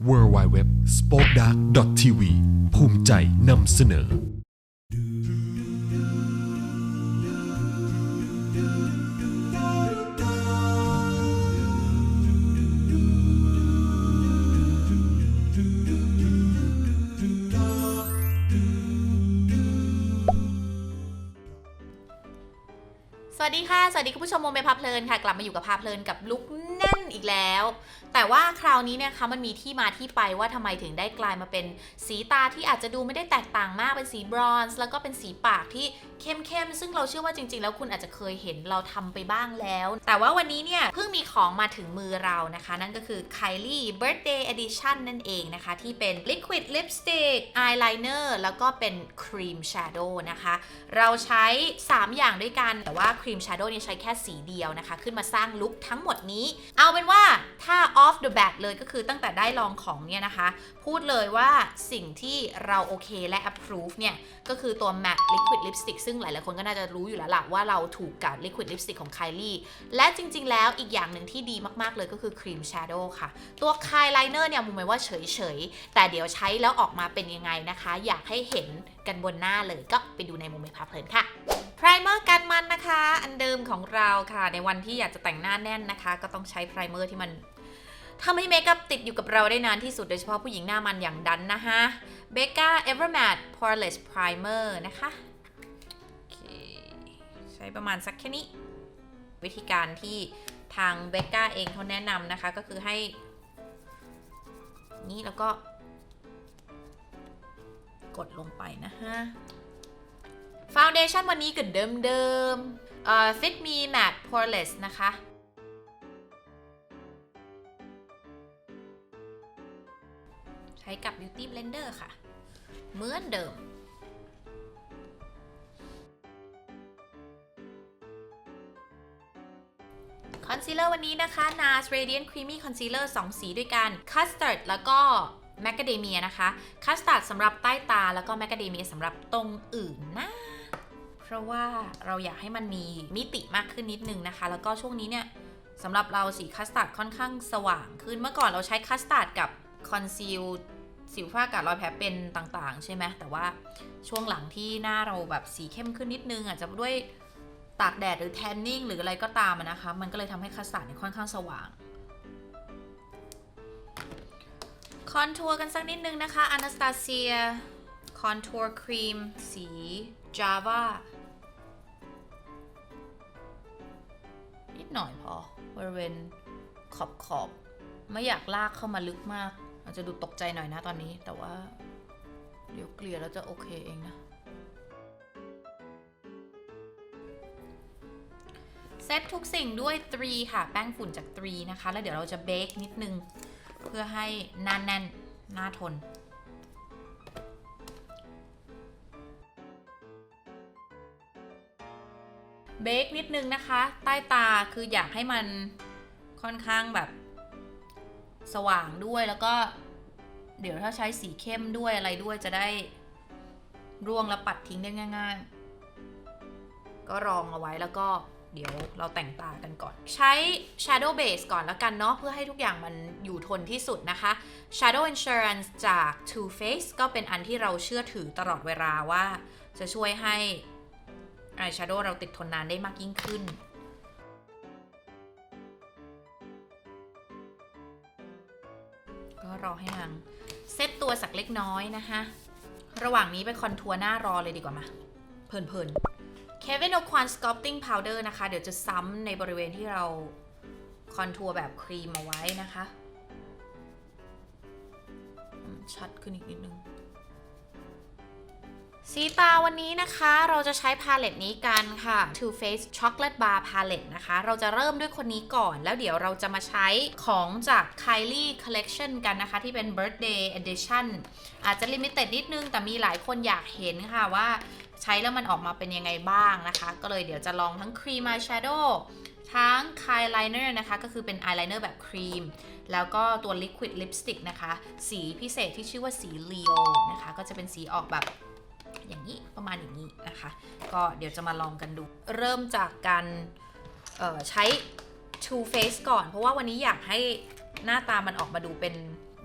w w w s p o k e d a r k t v ภูมิใจนำเสนอ สวัสดีค่ะ สวัสดีคุณผู้ชมโมเมพาเพลินค่ะ กลับมาอยู่กับพาเพลินกับลุกแน่นอีกแล้ว แต่ว่าคราวนี้เนี่ยคะมันมีที่มาที่ไปว่าทำไมถึงได้กลายมาเป็นสีตาที่อาจจะดูไม่ได้แตกต่างมากเป็นสีบรอนซ์แล้วก็เป็นสีปากที่เข้มๆซึ่งเราเชื่อว่าจริง ๆ แล้วคุณอาจจะเคยเห็นเราทำไปบ้างแล้ว แต่ว่าวันนี้เนี่ยเพิ่งมีของมาถึงมือเรานะคะ นั่นก็คือ Kylie Birthday Edition นั่นเองนะคะ ที่เป็น Liquid Lipstick Eyeliner แล้วก็เป็น Cream Shadow นะคะ เราใช้ 3 อย่างด้วยกัน แต่ว่า Cream Shadow เนี่ยใช้แค่สีเดียวนะคะ ขึ้นมาสร้างลุคทั้งหมดนี้ เอาเป็นว่าถ้า off the bat เลยก็คือตั้งแต่ได้ลองของเนี่ยนะคะ พูดเลยว่าสิ่งที่เราโอเคและ approve เนี่ย ก็คือตัว MAC Liquid Lipstick ซึ่งหลายๆคนก็น่าจะรู้อยู่แล้วล่ะว่าเราถูกกับ Liquid Lipstick ของ Kylie และจริง ๆ แล้วอีกอย่างหนึ่งที่ดีมากๆเลยก็คือ Cream Shadow ค่ะ ตัว Eyeliner เนี่ยมุมหมายว่าเฉย ๆ แต่เดี๋ยวใช้แล้วออกมาเป็นยังไงนะคะ อยากให้เห็นกันบนหน้าเลยก็ไปดูในมุมเมพาเพลินค่ะไพรเมอร์กันมันนะคะ อันเดิมของเราค่ะ ในวันที่อยากจะแต่งหน้าแน่นนะคะ ก็ต้องใช้ไพรเมอร์ที่มัน ทำให้เมคอัพติดอยู่กับเราได้นานที่สุดโดยเฉพาะผู้หญิงหน้ามันอย่างดันนะคะ Becca Evermatte Poreless Primer นะคะโอเคใช้ประมาณสักแค่นี้ วิธีการที่ทาง Becca เองเขาแนะนำนะคะก็คือให้ นี่แล้วก็ กดลงไปนะฮะฟาวเดชันวันนี้ก็เดิมเดิมเอ่อ Fit Me Matte Poreless นะคะ ช้กับ Beauty Blender ค่ะ เหมือนเดิม คอนซีลเลอร์วันนี้นะคะ NARS Radiant Creamy Concealer 2 สีด้วยกัน Custard แล้วก็ Macadamia นะคะ Custard สำหรับใต้ตาแล้วก็ Macadamia สำหรับตรงอื่นนะ เพราะว่าเราอยากให้มันมีมิติมากขึ้นนิดนึงนะคะ แล้วก็ช่วงนี้เนี่ยสำหรับเราสีคัสตาร์ดค่อนข้างสว่างขึ้น เมื่อก่อนเราใช้คัสตาร์ดกับคอนซีล สิวฝ้ากาดรอยแผลเป็นต่างๆ ใช่ไหมแต่ว่าช่วงหลังที่หน้าเราแบบสีเข้มขึ้นนิดนึงอาจจะด้วยตากแดดหรือแทนนิ่งหรืออะไรก็ตามนะคะ มันก็เลยทำให้คัสตาร์ดเนี่ยค่อนข้างสว่างคอนทัวร์กันสักนิดนึงนะคะ Anastasia คอนทัวร์ครีมสี Java นิดหน่อยพอบริเวณขอบขอบๆไม่อยากลากเข้ามาลึกมาก อาจจะดูตกใจหน่อยนะตอนนี้ แต่ว่า เดี๋ยวเกลี่ยแล้วจะโอเคเองนะ เซตทุกสิ่งด้วย 3 ค่ะ แป้งฝุ่นจาก 3 นะคะ แล้วเดี๋ยวเราจะเบคนิดนึง เพื่อให้หน้าแน่นหน้าทนเบคนิดนึงนะคะ ใต้ตาคืออยากให้มันค่อนข้างแบบ สว่างด้วยแล้วก็ เดี๋ยวถ้าใช้สีเข้มด้วยอะไรด้วยจะได้ร่วงแล้วปัดทิ้งได้ง่าย ๆ ก็รองเอาไว้แล้วก็เดี๋ยวเราแต่งตากันก่อน ใช้ shadow base ก่อนแล้วกันเนาะเพื่อให้ทุกอย่างมันอยู่ทนที่สุดนะคะ shadow insurance จาก Too Faced ก็เป็นอันที่เราเชื่อถือตลอดเวลาว่า จะช่วยให้อายแชโดว์เราติดทนนานได้มากยิ่งขึ้น ก็รอให้นางเซตตัวสักเล็กน้อยนะคะระหว่างนี้ไปคอนทัวร์หน้ารอเลยดีกว่ามา เพลินๆ Kevin O'Quan Sculpting Powder นะคะ เดี๋ยวจะซ้ำในบริเวณที่เราคอนทัวร์แบบครีมเอาไว้นะคะ ชัดขึ้นอีกนิดนึง สีตาวันนี้นะคะเราจะใช้พาเลตนี้กันค่ะ Too Faced Chocolate Bar Palette นะคะ เราจะเริ่มด้วยคนนี้ก่อน แล้วเดี๋ยวเราจะมาใช้ของจาก Kylie Collection กันนะคะ ที่เป็น Birthday Edition อาจจะ Limited นิดนึง แต่มีหลายคนอยากเห็นค่ะว่าใช้แล้วมันออกมาเป็นยังไงบ้างนะคะ ก็เลยเดี๋ยวจะลองทั้ง Cream Eyeshadow ทั้ง Eyeliner นะคะ ก็คือเป็น eyeliner แบบครีม แล้วก็ตัว Liquid Lipstick นะคะ สีพิเศษที่ชื่อว่าสี Leo นะคะ ก็จะเป็นสีออกแบบ อย่างนี้ประมาณอย่างนี้นะคะ ก็เดี๋ยวจะมาลองกันดู เริ่มจากการใช้ Too face ก่อน เพราะว่าวันนี้อยากให้หน้าตามันออกมาดูเป็น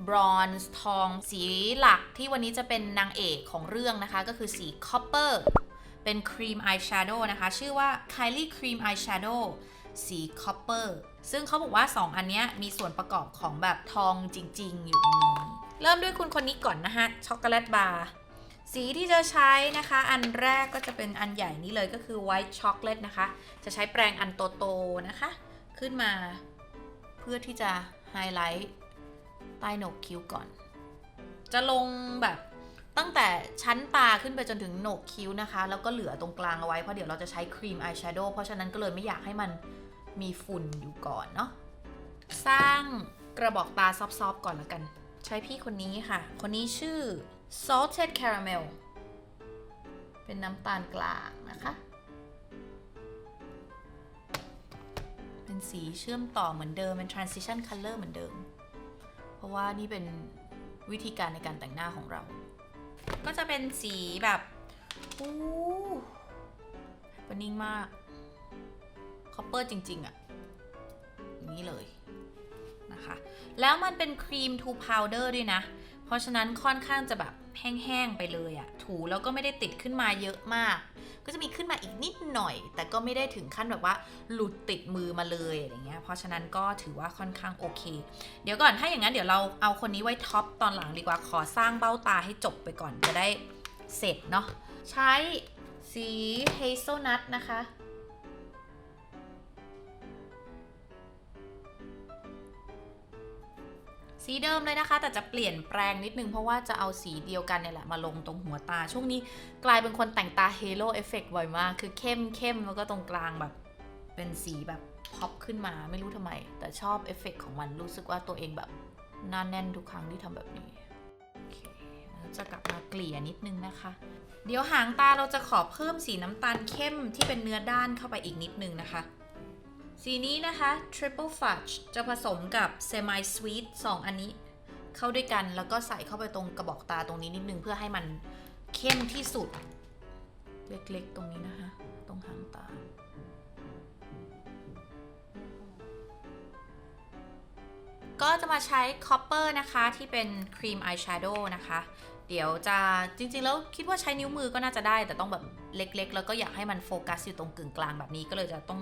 บรอนซ์ทอง สีหลักที่วันนี้จะเป็นนางเอกของเรื่องนะคะ ก็คือสีคอปเปอร์เป็นครีมอายแชโดว์นะคะ ชื่อว่า Kylie Cream Eyeshadow สีคอปเปอร์ซึ่งเขาบอกว่า 2 อันนี้มีส่วนประกอบของแบบทองจริง ๆ อยู่ในนี้ เริ่มด้วยคุณคนนี้ก่อนนะคะช็อกโกแลตบาร์ สีที่จะใช้นะคะ อันแรกก็จะเป็นอันใหญ่นี้เลยก็คือ white chocolate นะคะ จะใช้แปรงอันโตๆนะคะ ขึ้นมาเพื่อที่จะไฮไลท์ใต้โหนกคิ้วก่อน จะลงแบบตั้งแต่ชั้นตาขึ้นไปจนถึงโหนกคิ้วนะคะ แล้วก็เหลือตรงกลางเอาไว้ เพราะเดี๋ยวเราจะใช้ครีมอายแชโดว์เพราะฉะนั้นก็เลยไม่อยากให้มันมีฝุ่นอยู่ก่อนเนาะสร้างกระบอกตาซอฟๆก่อนละกัน ใช้พี่คนนี้ค่ะ คนนี้ชื่อ salted caramel เป็นน้ำตาลกลางนะคะ เป็นสีเชื่อมต่อเหมือนเดิม เป็น transition color เหมือนเดิม เพราะว่านี่เป็นวิธีการในการแต่งหน้าของเรา ก็จะเป็นสีแบบอู้ปนิ่งมากคอปเปอร์จริง ๆอะอย่างนี้เลยนะคะ แล้วมันเป็นครีม to powder ด้วยนะ เพราะฉะนั้นค่อนข้างจะแบบแห้งๆไปเลยอะถูแล้วก็ไม่ได้ติดขึ้นมาเยอะมาก ก็จะมีขึ้นมาอีกนิดหน่อย แต่ก็ไม่ได้ถึงขั้นแบบว่าหลุดติดมือมาเลยอะไรเงี้ยเพราะฉะนั้นก็ถือว่าค่อนข้างโอเค เดี๋ยวก่อนถ้าอย่างนั้นเดี๋ยวเราเอาคนนี้ไว้ท็อปตอนหลังดีกว่าขอสร้างเบ้าตาให้จบไปก่อนจะได้เสร็จเนาะใช้สีเฮเซลนัทนะคะ สีเดิมเลยนะคะ แต่จะเปลี่ยนแปลงนิดนึง เพราะว่าจะเอาสีเดียวกันเนี่ยแหละมาลงตรงหัวตา ช่วงนี้กลายเป็นคนแต่งตาเฮโ o เอฟเฟกบ่อยมาก คือเข้มเข้มแล้วก็ตรงกลางแบบ เป็นสีแบบพ็อปขึ้นมาไม่รู้ทำไม แต่ชอบเอฟเฟกของมันรู้สึกว่าตัวเองแบบหน้าแน่นทุกครั้งที่ทำแบบนี้โอเคจะกลับมาเกลี่ยนิดนึงนะคะ เดี๋ยวหางตาเราจะขอเพิ่มสีน้ำตาลเข้มที่เป็นเนื้อด้านเข้าไปอีกนิดนึงนะคะ สีนี้นะคะ Triple Fudge จะผสมกับ Semi Sweet 2 อันนี้เข้าด้วยกันแล้วก็ใส่เข้าไปตรงกระบอกตาตรงนี้นิดนึงเพื่อให้มันเข้มที่สุด เล็กๆตรงนี้นะคะ ตรงหางตา ก็จะมาใช้ Copper นะคะที่เป็นครีมอายแชโดว์นะคะ เดี๋ยวจะจริงๆ แล้วคิดว่าใช้นิ้วมือก็น่าจะได้ แต่ต้องแบบเล็กๆ แล้วก็อยากให้มันโฟกัสอยู่ตรงกึ่งกลางแบบนี้ก็เลยจะต้อง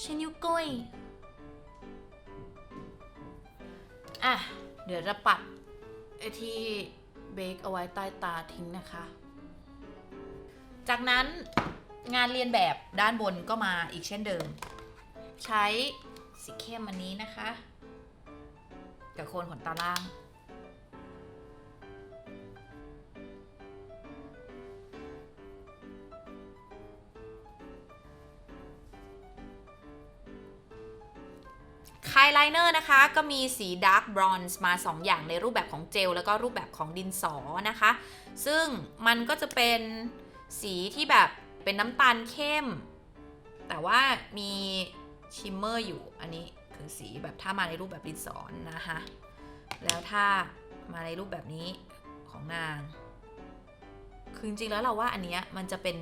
ใช้นิ้วก้อยอะ เดี๋ยวจะปัดไอที่เบคเอาไว้ใต้ตาทิ้งนะคะ จากนั้นงานเรียนแบบด้านบนก็มาอีกเช่นเดิม ใช้สีเข้มอันนี้นะคะ กับโคนขนตาล่าง เนอร์นะคะ ก็มีสีดาร์กบรอนซ์มา 2 อย่างในรูปแบบของเจล แล้วก็รูปแบบของดินสอนะคะ ซึ่งมันก็จะเป็นสีที่แบบเป็นน้ำตาลเข้ม แต่ว่ามีชิมเมอร์อยู่อันนี้คือสีแบบถ้ามาในรูปแบบดินสอนะคะ แล้วถ้ามาในรูปแบบนี้ของนาง คือจริงๆแล้วเราว่าอันเนี้ยมันจะเป็น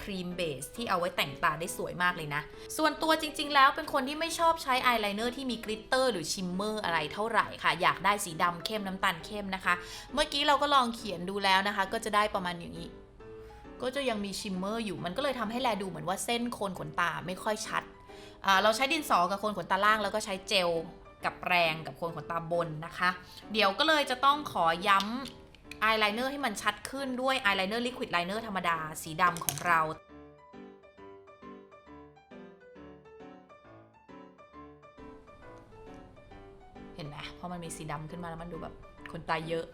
ครีมเบสที่เอาไว้แต่งตาได้สวยมากเลยนะ ส่วนตัวจริง ๆ แล้วเป็นคนที่ไม่ชอบใช้อายไลเนอร์ที่มีกลิตเตอร์หรือชิมเมอร์อะไรเท่าไหร่ค่ะ อยากได้สีดำเข้มน้ำตาลเข้มนะคะ เมื่อกี้เราก็ลองเขียนดูแล้วนะคะ ก็จะได้ประมาณอย่างนี้ ก็จะยังมีชิมเมอร์อยู่มันก็เลยทำให้แลดูเหมือนว่าเส้นโคนขนตาไม่ค่อยชัด เราใช้ดินสอกับโคนขนตาล่างแล้วก็ใช้เจลกับแปรงกับโคนขนตาบนนะคะ เดี๋ยวก็เลยจะต้องขอย้ำ อายไลเนอร์ให้มันชัดขึ้นด้วยอายไลเนอร์ลิควิดไลเนอร์ธรรมดาสีดำของเราเห็นไหมพอมันมีสีดำขึ้นมาแล้วมันดูแบบขนตาเยอะ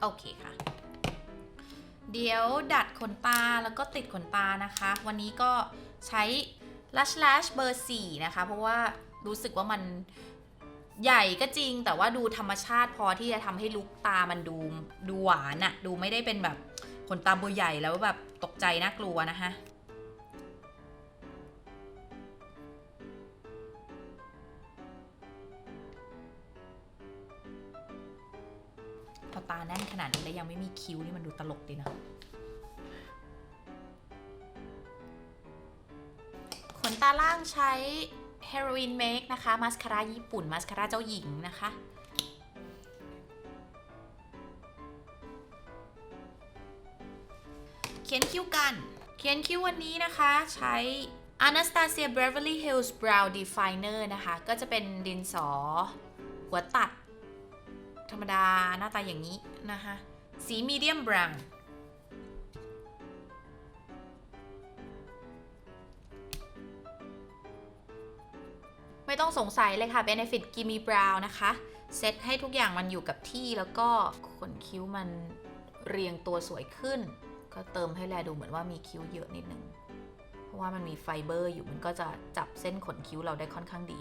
โอเคค่ะ เดี๋ยวดัดขนตาแล้วก็ติดขนตานะคะ วันนี้ก็ใช้ Lush Lash เบอร์ 4 นะคะ เพราะว่ารู้สึกว่ามัน ใหญ่ก็จริงแต่ว่าดูธรรมชาติพอที่จะทำให้ลุกตามันดูดูหวานอะดูไม่ได้เป็นแบบขนตาบอร์ใหญ่แล้วแบบตกใจน่ากลัวนะคะพอตาแน่นขนาดนี้แล้วยังไม่มีคิ้วนี่มันดูตลกดีนะขนตาล่างใช้ Heroin Make นะคะ มาสคาร่าญี่ปุ่น มาสคาร่าเจ้าหญิงนะคะ เขียนคิ้วกัน เขียนคิ้ววันนี้นะคะใช้ Anastasia Beverly Hills Brow Definer นะคะ ก็จะเป็นดินสอ หัวตัด ธรรมดาหน้าตาอย่างนี้นะคะ สีมีเดียมบราวน์ สงสัยเลยค่ะ Benefit Gimme Brow นะคะ เซตให้ทุกอย่างมันอยู่กับที่แล้วก็ขนคิ้วมันเรียงตัวสวยขึ้น ก็เติมให้แลดูเหมือนว่ามีคิ้วเยอะนิดนึง เพราะว่ามันมีไฟเบอร์อยู่มันก็จะจับเส้นขนคิ้วเราได้ค่อนข้างดี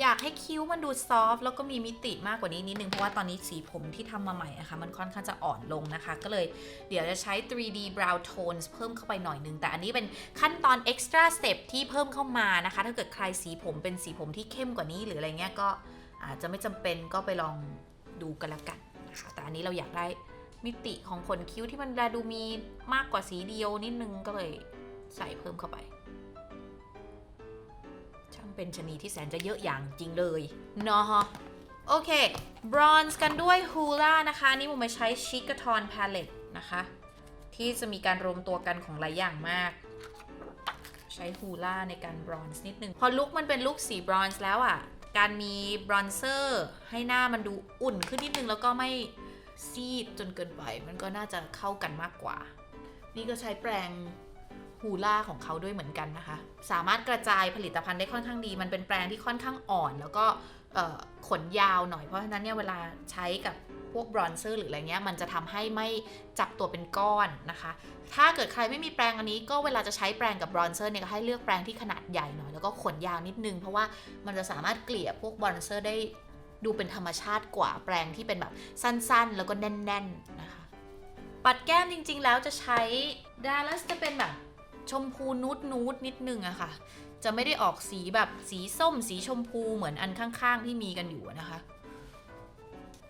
อยากให้คิ้วมันดูซอฟต์แล้วก็มีมิติมากกว่านี้นิดนึง เพราะว่าตอนนี้สีผมที่ทำมาใหม่อะคะมันค่อนข้างจะอ่อนลงนะคะ ก็เลยเดี๋ยวจะใช้ 3D brow tones เพิ่มเข้าไปหน่อยนึง แต่อันนี้เป็นขั้นตอน extra step ที่เพิ่มเข้ามานะคะ ถ้าเกิดใครสีผมเป็นสีผมที่เข้มกว่านี้หรืออะไรเงี้ยก็อาจจะไม่จำเป็นก็ไปลองดูกันละกันนะคะแต่อันนี้เราอยากได้มิติของขนคิ้วที่มันดูมีมากกว่าสีเดียวนิดนึงก็เลยใส่เพิ่มเข้าไป เป็นชนีที่แสนจะเยอะอย่างจริงเลยเนาะฮะโอเค บรอนซ์กันด้วยฮูล่านะคะ นี่มุมมาใช้ชิก a ทอนพาเลตนะคะ ที่จะมีการรวมตัวกันของหลายอย่างมาก ใช้ฮูล่าในการบรอนซ์นิดนึง พอลุคมันเป็นลุคสีบรอนซ์แล้วอะ การมีบรอนเซอร์ให้หน้ามันดูอุ่นขึ้นนิดนึงแล้วก็ไม่ซีดจนเกินไป มันก็น่าจะเข้ากันมากกว่า นี่ก็ใช้แปรง ฮูล่าของเขาด้วยเหมือนกันนะคะ สามารถกระจายผลิตภัณฑ์ได้ค่อนข้างดี มันเป็นแปรงที่ค่อนข้างอ่อน แล้วก็ขนยาวหน่อย เพราะฉะนั้นเนี่ยเวลาใช้กับพวกบรอนเซอร์หรืออะไรเงี้ยมันจะทำให้ไม่จับตัวเป็นก้อนนะคะ ถ้าเกิดใครไม่มีแปรงอันนี้ก็เวลาจะใช้แปรงกับบรอนเซอร์เนี่ยก็ให้เลือกแปรงที่ขนาดใหญ่หน่อยแล้วก็ขนยาวนิดนึง เพราะว่ามันจะสามารถเกลี่ยพวกบรอนเซอร์ได้ดูเป็นธรรมชาติกว่าแปรงที่เป็นแบบสั้นๆ แล้วก็แน่น ๆนะคะ ปัดแก้มจริง ๆ แล้วจะใช้ดาลัสจะเป็นแบบ ชมพูนูดนูดนิดนึงอะค่ะ จะไม่ได้ออกสีแบบสีส้มสีชมพูเหมือนอันข้างๆที่มีกันอยู่นะคะ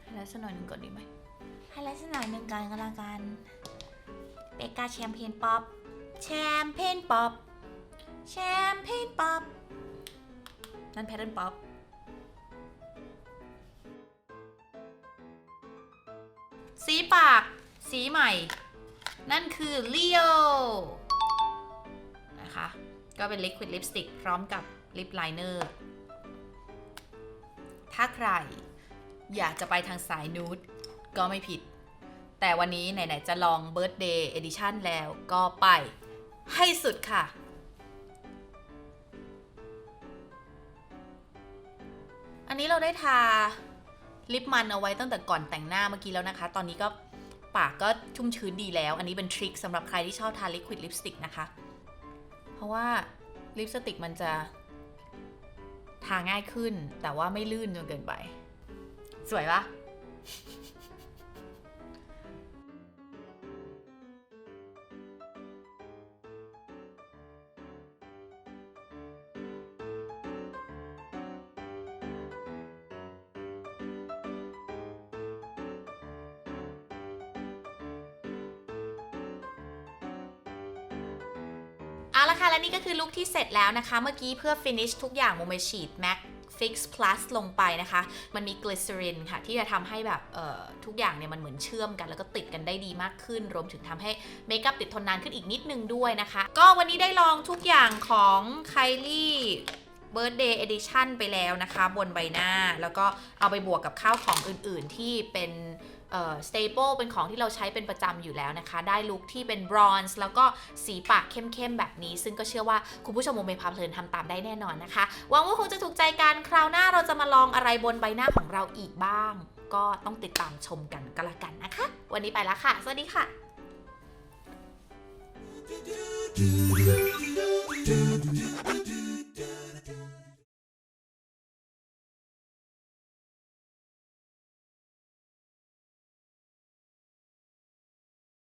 ไฮไลท์สักหน่อยหนึ่งก่อนดีไหมไฮไลท์สักหน่อยหนึ่งก่อนก็แล้วกันเบกาแชมเปญป๊อปแชมเปญป๊อปแชมเปญป๊อปนั่นแพทเทิร์นป๊อปสีปาก สีใหม่ นั่นคือ Leo นะคะ ก็เป็น Liquid Lipstick พร้อมกับ Lip Liner ถ้าใครอยากจะไปทางสายนูดก็ไม่ผิด แต่วันนี้ไหน ๆ จะลอง Birthday Edition แล้วก็ไปให้สุดค่ะอันนี้เราได้ทาลิปมันเอาไว้ตั้งแต่ก่อนแต่งหน้าเมื่อกี้แล้วนะคะ ตอนนี้ก็ปากก็ชุ่มชื้นดีแล้ว อันนี้เป็นทริคสำหรับใครที่ชอบทาลิควิดลิปสติกนะคะ ราะว่าลิปสติกมันจะทาง่ายขึ้นแต่ว่าไม่ลื่นจนเกินไป สวยปะ และนี่ก็คือลุคที่เสร็จแล้วนะคะ เมื่อกี้เพื่อ finish ทุกอย่างโมเมฉีด MAC Fix Plus ลงไปนะคะ มันมีกลิ c เ r รินค่ะ ที่จะทำให้แบบเอ่อทุกอย่างเนี่ยมันเหมือนเชื่อมกัน แล้วก็ติดกันได้ดีมากขึ้น รวมถึงทำให้เมคอัพติดทนนานขึ้นอีกนิดนึงด้วยนะคะ ก็วันนี้ได้ลองทุกอย่างของ Kylie Birthday Edition ไปแล้วนะคะ บนใบหน้า แล้วก็เอาไปบวกกับข้าวของอื่นๆที่เป็น สเอ่อ staple เป็นของที่เราใช้เป็นประจำอยู่แล้วนะคะ ได้ลุคที่เป็นบรอนซ์แล้วก็สีปากเข้มๆ แบบนี้ ซึ่งก็เชื่อว่าคุณผู้ชมโมเมพาเพลินทำตามได้แน่นอนนะคะหวังว่าคงจะถูกใจกันคราวหน้าเราจะมาลองอะไรบนใบหน้าของเราอีกบ้าง ก็ต้องติดตามชมกันก็แล้วกันนะคะ วันนี้ไปแล้วค่ะ สวัสดีค่ะ do do do do